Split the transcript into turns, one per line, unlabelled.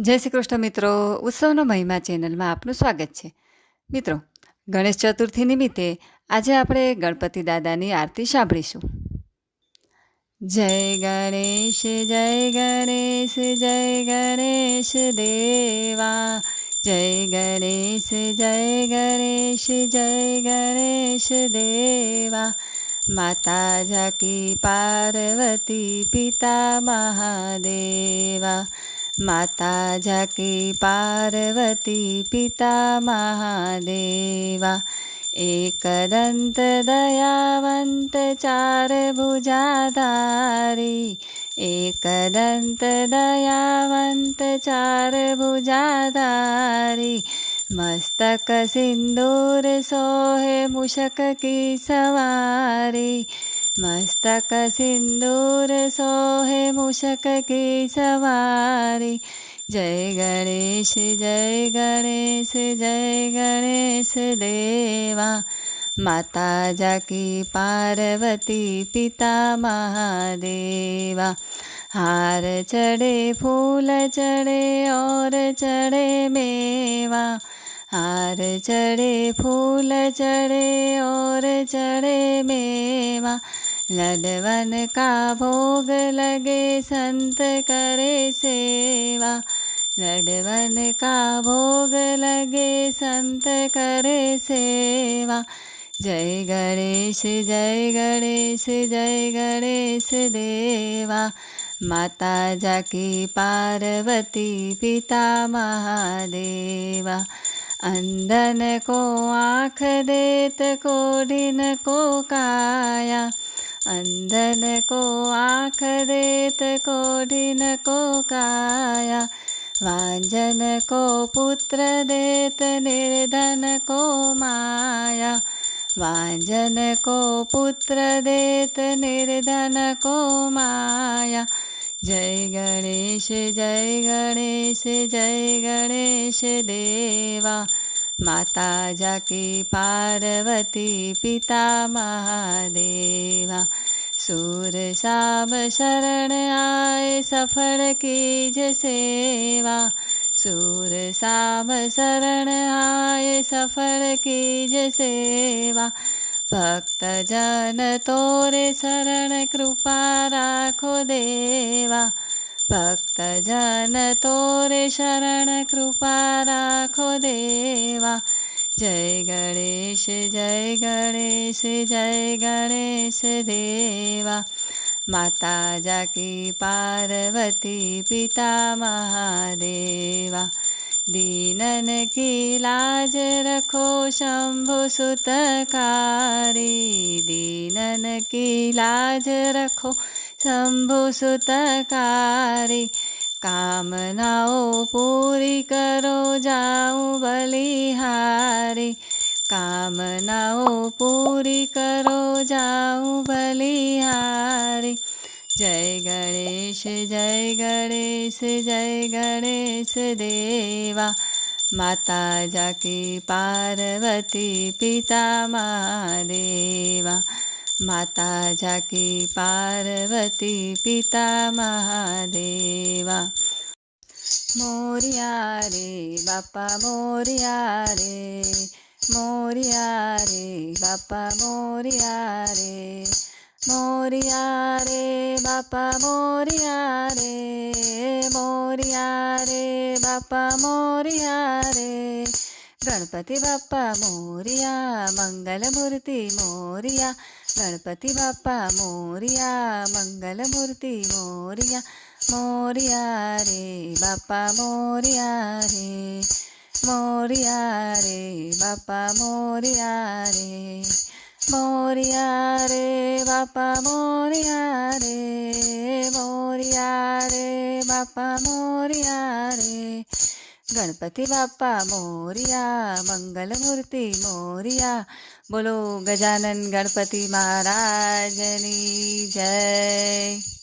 જય શ્રી કૃષ્ણ મિત્રો, ઉત્સવનો મહિમા ચેનલમાં આપનું સ્વાગત છે. મિત્રો, ગણેશ ચતુર્થી નિમિત્તે આજે આપણે ગણપતિ દાદાની આરતી સાંભળીશું. જય ગણેશ જય ગણેશ જય ગણેશ દેવા. જય ગણેશ જય ગણેશ જય ગણેશ દેવા. માતા જાકી પાર્વતી પિતા મહાદેવા. माता झाकी पार्वती पिता महादेवा एक दंत दयावं एकदन्त दयावन्त चारभुजाधारी एकदन्त दयावन्त चारभुजाधारी मस्तक सिंदूर सोहे मुशक की सवारी मस्तक सिंदूर सोहे मुशक की सवारी। जय गणेश जय गणेश जय गणेश देवा। माता जाकी पार्वती पिता महादेवा। हार चढ़े, फूल चढ़े, और चढ़े मेवा। हार चढ़े, फूल चढ़े, और चढ़े मेवा। लडवन का भोग लगे संत करे सेवा। लडवन का भोग लगे संत करे सेवा। जय गणेश जय गणेश जय गणेश देवा। माता जाकी पार्वती पिता महादेवा। अंधन को आँख देत कोडिन को काया। अंधन को आँख देत कोडिन को काया, वांजन को पुत्र देत निर्धन को माया, वांजन को पुत्र देत निर्धन को माया। जय गणेश जय गणेश जय गणेश देवा, माता जाकी पार्वती पिता महादेवा। सूर शाम शरण आए सफल कीज सेवा। सूर शाम शरण आए सफल कीज सेवा। भक्त जन तोरे शरण कृपा राखो देवा। भक्त जन तोरे शरण कृपा राखो देवा। जय गणेश जय गणेश जय गणेश देवा। माता जाकी पार्वती पिता महादेवा। दीनन की लाज रखो शंभु सुतकारी। दीनन की लाज रखो शंभु सुतकारी। कामनाओं पूरी करो, जाऊँ बलिहारी। कामनाओं पूरी करो, जाऊँ बलिहारी। जय गणेश जय गणेश जय गणेश देवा। माता जाकी पार्वती पिता महादेवा माता जाकी पार्वती पिता महादेवा। मोरिया रे, बापा मोरिया रे मोरिया रे, बापा मोरिया रे मोरिया रे, बापा मोरिया रे मोरिया रे, बापा मोरिया रे गणपती बाप्पा मोरिया, मंगलमूर्ती मोरिया। गणपति बाप्पा मोरिया, मंगलमूर्ती मोरिया। मोरिया रे, बाप्पा मोरिया रे। मोरिया रे, बाप्पा मोरिया रे। मोरिया रे, बाप्पा मोरिया रे। मोरिया रे, बाप्पा मोरिया रे। गणपती बापा मोरिया मंगल मूर्ति मोरिया। बोलो गजानन गणपति महाराज जय।